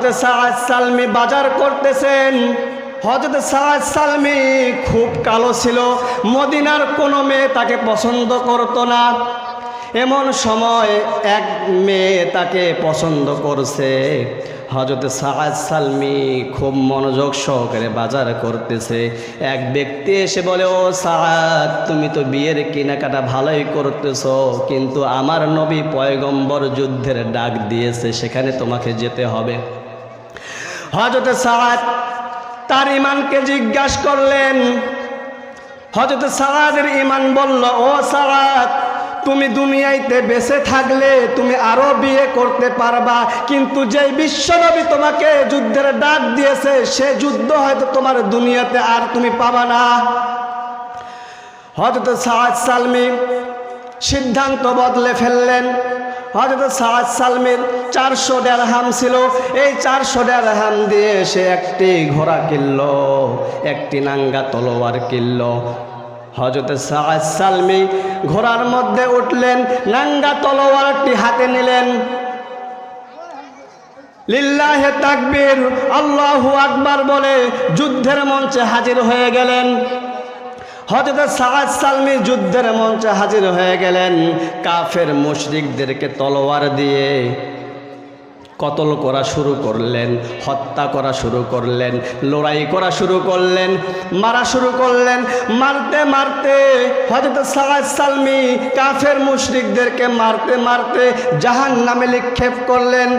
হজরতে সাদ সালমি বাজার করতেছেন। হজরত সাদ সালমি খুব কালো ছিল, মদিনার কোনো মেয়ে তাকে পছন্দ করতো না। এমন সময় এক মেয়ে তাকে পছন্দ করছে। হজরত সাদ সালমি খুব মনোযোগ সহকারে বাজার করতেছে। এক ব্যক্তি এসে বলে, ও সাদ তুমি তো বিয়ের কেনাকাটা ভালোই করতেছ, কিন্তু আমার নবী পয়গম্বর যুদ্ধের ডাক দিয়েছে, সেখানে তোমাকে যেতে হবে। হজরত সাদ তার ইমানকে জিজ্ঞাসা করলেন হজরত সালাদের ইমান বলল, ও সালাদ তুমি দুনিয়াইতে বেঁচে থাকলে তুমি আরও বিয়ে করতে পারবা, কিন্তু যেই বিশ্বনবী তোমাকে যুদ্ধের ডাক দিয়েছে, সে যুদ্ধ হয়তো তোমার দুনিয়াতে আর তুমি পাবা না। হজরত সাদ সালমি সিদ্ধান্ত বদলে ফেললেন। হজরত সাদ সালমির চারশো দেড়হাম ছিল। এই চারশো দেড়হাম দিয়ে সে একটি ঘোড়া কিনল, একটি নাঙ্গা তলোয়ার কিনল। হজরত সাদ সালমি ঘোড়ার মধ্যে উঠলেন, নাঙ্গা তলোয়ারটি হাতে নিলেন। লিল্লাহে তাকবীর, আল্লাহু আকবার বলে যুদ্ধের মঞ্চে হাজির হয়ে গেলেন। হজরত সাহাজ সালমি যুদ্ধের মঞ্চে হাজির হয়ে গেলেন কাফের মুশরিকদেরকে তলোয়ার দিয়ে। কতল করা শুরু করলেন, হত্যা করা শুরু করলেন, লড়াই করা শুরু করলেন, মারা শুরু করলেন, মারতে মারতে হজরত সাদ সালমি কাফের মুশরিকদেরকে মারতে মারতে জাহান নামে নিক্ষেপ করলেন।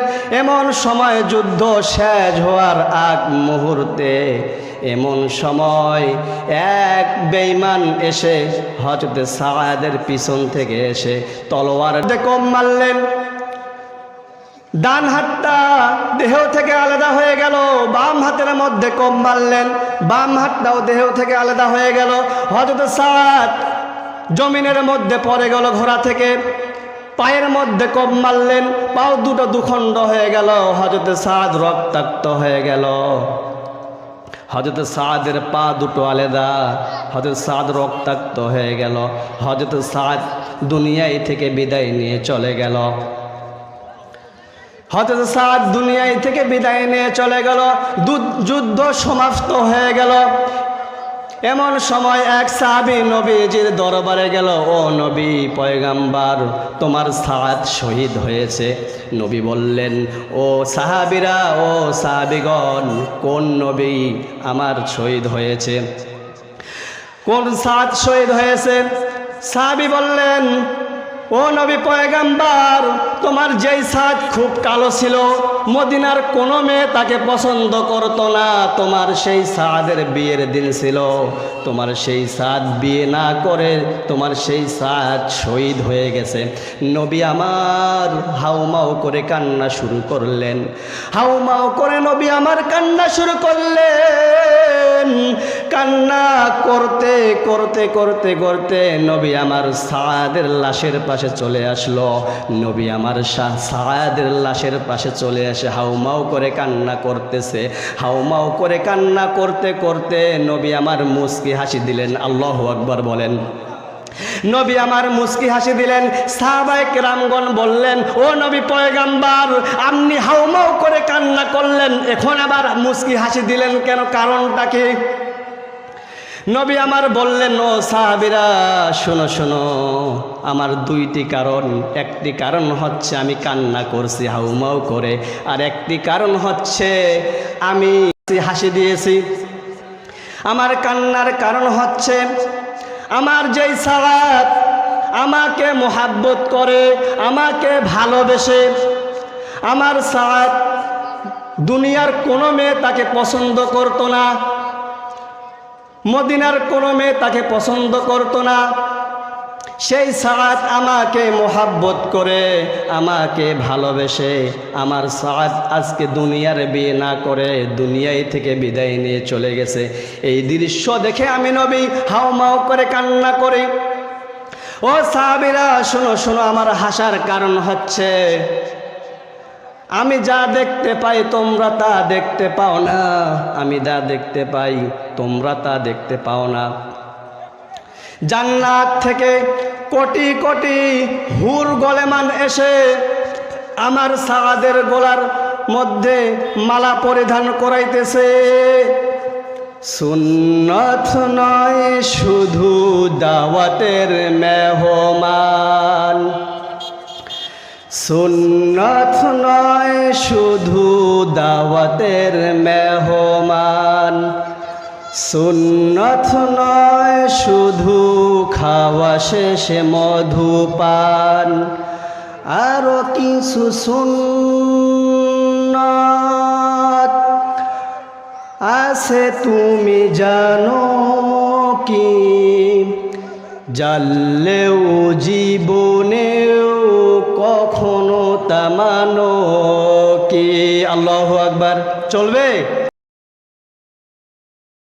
এমন সময় যুদ্ধ শেষ হওয়ার আগ মুহূর্তে, এমন সময় এক বেঈমান এসে হজরত সাদের পিছন থেকে এসে তলোয়ার কম মারলেন। ডান হাতটা দেহ থেকে আলাদা হয়ে গেল, বাম হাতের মধ্যে কম মারলেন, বাম হাতটাও দেহ থেকে আলাদা হয়ে গেল। হজরত সাদ জমিনের মধ্যে পড়ে গেল ঘোড়া থেকে, পায়ের মধ্যে কম মারলেন, পাও দুটো দুখণ্ড হয়ে গেল হজরত সাদ রক্তাক্ত হয়ে গেল। হজরত সাদের পা দুটো আলাদা হজরত সাদ রক্তাক্ত হয়ে গেল হজরত সাদ দুনিয়ায় থেকে বিদায় নিয়ে চলে গেল। হজরত সাদ দুনিয়ায় থেকে বিদায় নিয়ে চলে গেল যুদ্ধ সমাপ্ত হয়ে গেল। এমন সময় এক সাহাবি নবীজির দরবারে গেল, ও নবী, পয়গাম্বার, তোমার সাদ শহীদ হয়েছে। নবী বললেন, ও সাহাবিরা, ও সাহাবিগণ, কোন নবী আমার শহীদ হয়েছে? কোন সাদ শহীদ হয়েছে? সাহাবি বললেন ও নবী পয়গাম্বার, তোমার যেই সাদ খুব কালো ছিল, মদিনার কোনো মেয়ে তাকে পছন্দ করতো না, তোমার সেই সাদের বিয়ের দিন ছিল। তোমার সেই সাদ বিয়ে না করে, তোমার সেই সাদ শহীদ হয়ে গেছে। নবী আমার হাউমাউ করে কান্না শুরু করলেন। হাউমাউ করে নবী আমার কান্না শুরু করলেন। কান্না করতে করতে করতে করতে নবী আমার সাদের লাশের পাশে চলে আসলো। নবী আমার সাদের লাশের পাশে চলে আসে হাউমাউ করে কান্না করতেছে। হাউমাউ করে কান্না করতে করতে নবী আমার মুস্কি হাসি দিলেন। আল্লাহ আকবর বলেন। নবী আমার মুস্কি হাসি দিলেন। সাহাবাইক রামগণ বললেন, ও নবী পয়গাম্বার, আপনি হাউমাউ করে কান্না করলেন, এখন আবার মুস্কি হাসি দিলেন কেন? কারণটা কি? নবী আমার বললেন, ও সাহাবিরা, শোনো শোনো। আমার দুইটি কারণ। একটি কারণ হচ্ছে আমি কান্না করছি, হাউমাউ করে। আর একটি কারণ হচ্ছে আমি হাসি দিয়েছি। আমার কান্নার কারণ হচ্ছে আমার যেই সালাত আমাকে মোহাব্বত করে, আমাকে ভালোবেসে, আমার সালাত দুনিয়ার কোনো মেয়ে তাকে পছন্দ করতো না। মদিনার কোনো মেয়ে তাকে পছন্দ করতো না। সেই সাত আমাকে মোহাব্বত করে, আমাকে ভালোবেসে, আমার সাত আজকে দুনিয়ার বিয়ে না করে দুনিয়ায় থেকে বিদায় নিয়ে চলে গেছে। এই দৃশ্য দেখে আমি নবী হাউমাউ করে কান্না করি। ও সাহাবিরা, শোনো শোনো, আমার হাসার কারণ হচ্ছে আমি যা দেখতে পাই তোমরা তা দেখতে পাও না, আমি যা দেখতে পাই তোমরা তা দেখতে পাও না। জান্নাত থেকে কোটি কোটি হুর গলেমান এসে আমার সাদের গোলার মধ্যে মালা পরিধান করাইতেছে। সুন্নত নয়, শুধু দাওয়াতের মেহমান। সুন্নত নয়, শুধু দাওয়াতের মেহমান। সুন্নত নয়, শুধু খাওয়া শেষে মধুপান আরও কিছু সুন্নত আছে, তুমি জানো কি? জানলেও জীবনেও কখনো তামানো কি? আল্লাহ আকবার। চলবে?